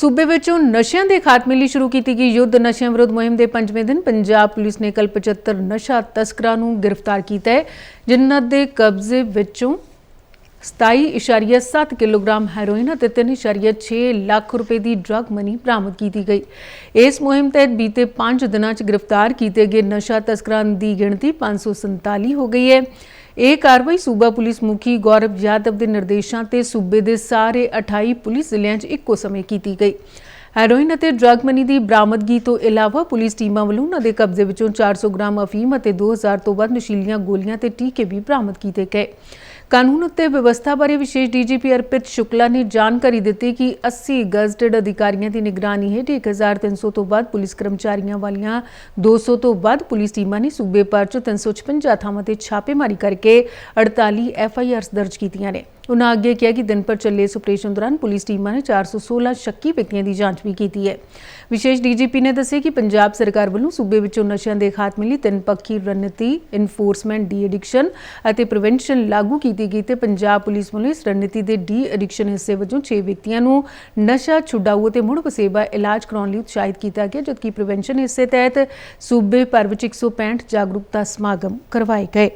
ਸੂਬੇ ਵਿੱਚੋਂ ਨਸ਼ਿਆਂ ਦੇ ਖਾਤਮੇ ਲਈ ਸ਼ੁਰੂ ਕੀਤੀ ਗਈ ਯੁੱਧ। ਨਸ਼ਿਆਂ ਵਿਰੁੱਧ ਮੁਹਿੰਮ ਦੇ ਪੰਜਵੇਂ ਦਿਨ ਪੰਜਾਬ ਪੁਲਿਸ ਨੇ ਕੱਲ 75 ਨਸ਼ਾ ਤਸਕਰਾਂ ਨੂੰ ਗ੍ਰਿਫਤਾਰ ਕੀਤਾ ਹੈ, ਜਿਨ੍ਹਾਂ ਦੇ ਕਬਜ਼ੇ ਵਿੱਚੋਂ 27.7 ਕਿਲੋਗ੍ਰਾਮ ਹੈਰੋਇਨ ਅਤੇ 3.6 ਲੱਖ ਰੁਪਏ ਦੀ ਡਰੱਗ ਮਨੀ ਬਰਾਮਦ ਕੀਤੀ ਗਈ। ਇਸ ਮੁਹਿੰਮ ਤਹਿਤ ਬੀਤੇ 5 ਦਿਨਾਂ 'ਚ ਗ੍ਰਿਫਤਾਰ ਕੀਤੇ ਗਏ ਨਸ਼ਾ ਤਸਕਰਾਂ ਦੀ ਗਿਣਤੀ 547 ਹੋ ਗਈ ਹੈ। ਇਹ ਕਾਰਵਾਈ ਸੂਬਾ ਪੁਲਿਸ ਮੁਖੀ ਗੌਰਵ ਯਾਦਵ ਦੇ ਨਿਰਦੇਸ਼ਾਂ ਤੇ ਸੂਬੇ ਦੇ ਸਾਰੇ 28 ਪੁਲਿਸ ਜ਼ਿਲ੍ਹਿਆਂ 'ਚ ਇੱਕੋ ਸਮੇਂ ਕੀਤੀ ਗਈ। ਹੈਰੋਇਨ ਅਤੇ ਡਰੱਗ ਮਨੀ ਦੀ ਬਰਾਮਦਗੀ ਤੋਂ ਇਲਾਵਾ ਪੁਲਿਸ ਟੀਮਾਂ ਵੱਲੋਂ ਉਹਨਾਂ ਦੇ ਕਬਜ਼ੇ ਵਿੱਚੋਂ 400 ਗ੍ਰਾਮ ਅਫੀਮ ਅਤੇ 2000 ਤੋਂ ਵੱਧ ਨਸ਼ੀਲੀਆਂ ਗੋਲੀਆਂ ਤੇ ਟੀਕੇ ਵੀ ਬਰਾਮਦ ਕੀਤੇ ਗਏ। ਕਾਨੂੰਨ ਅਤੇ ਵਿਵਸਥਾ ਬਾਰੇ ਵਿਸ਼ੇਸ਼ ਡੀਜੀਪੀ ਅਰਪਿਤ ਸ਼ੁਕਲਾ ਨੇ ਜਾਣਕਾਰੀ ਦਿੱਤੀ ਕਿ 80 ਗਜ਼ਟਡ ਅਧਿਕਾਰੀਆਂ ਦੀ ਨਿਗਰਾਨੀ ਹੇਠ 1300 ਤੋਂ ਵੱਧ ਪੁਲਿਸ ਕਰਮਚਾਰੀਆਂ ਵਾਲੀਆਂ 200 ਤੋਂ ਵੱਧ ਪੁਲਿਸ ਟੀਮਾਂ ਨੇ ਸੂਬੇ ਭਰ 'ਚ 356 ਥਾਵਾਂ ਤੇ ਛਾਪੇਮਾਰੀ ਕਰਕੇ 48 ਐਫਆਈਆਰਸ ਦਰਜ ਕੀਤੀਆਂ ਨੇ। ਉਨ੍ਹਾਂ ਅੱਗੇ ਕਿਹਾ ਕਿ ਦਿਨ ਭਰ ਚੱਲੇ ਇਸ ਆਪਰੇਸ਼ਨ ਦੌਰਾਨ ਪੁਲਿਸ ਟੀਮਾਂ ਨੇ 416 ਸ਼ੱਕੀ ਵਿਅਕਤੀਆਂ ਦੀ ਜਾਂਚ ਵੀ ਕੀਤੀ ਹੈ। ਵਿਸ਼ੇਸ਼ ਡੀਜੀਪੀ ਨੇ ਦੱਸਿਆ ਕਿ ਪੰਜਾਬ ਸਰਕਾਰ ਵੱਲੋਂ ਸੂਬੇ ਵਿੱਚੋਂ ਨਸ਼ਿਆਂ ਦੇ ਖਾਤਮੇ ਲਈ ਤਿੰਨ ਪੱਖੀ ਰਣਨੀਤੀ ਇਨਫੋਰਸਮੈਂਟ ਡੀ ਐਡਿਕਸ਼ਨ ਅਤੇ ਪ੍ਰੀਵੈਂਸ਼ਨ ਲਾਗੂ ਕੀਤੀ ਗਈ ਤੇ ਪੰਜਾਬ ਪੁਲਿਸ ਵੱਲੋਂ ਇਸ ਰਣਨੀਤੀ ਦੇ ਡੀ ਐਡਿਕਸ਼ਨ ਹਿੱਸੇ ਵਜੋਂ 6 ਵਿਅਕਤੀਆਂ ਨੂੰ ਨਸ਼ਾ ਛੁਡਾਊ ਅਤੇ ਮੁੜ ਵਸੇਬਾ ਇਲਾਜ ਕਰਾਉਣ ਲਈ ਉਤਸ਼ਾਹਿਤ ਕੀਤਾ ਗਿਆ, ਜਦਕਿ ਪ੍ਰੀਵੈਂਸ਼ਨ ਹਿੱਸੇ ਤਹਿਤ ਸੂਬੇ ਭਰ ਵਿੱਚ 165 ਜਾਗਰੂਕਤਾ ਸਮਾਗਮ ਕਰਵਾਏ ਗਏ।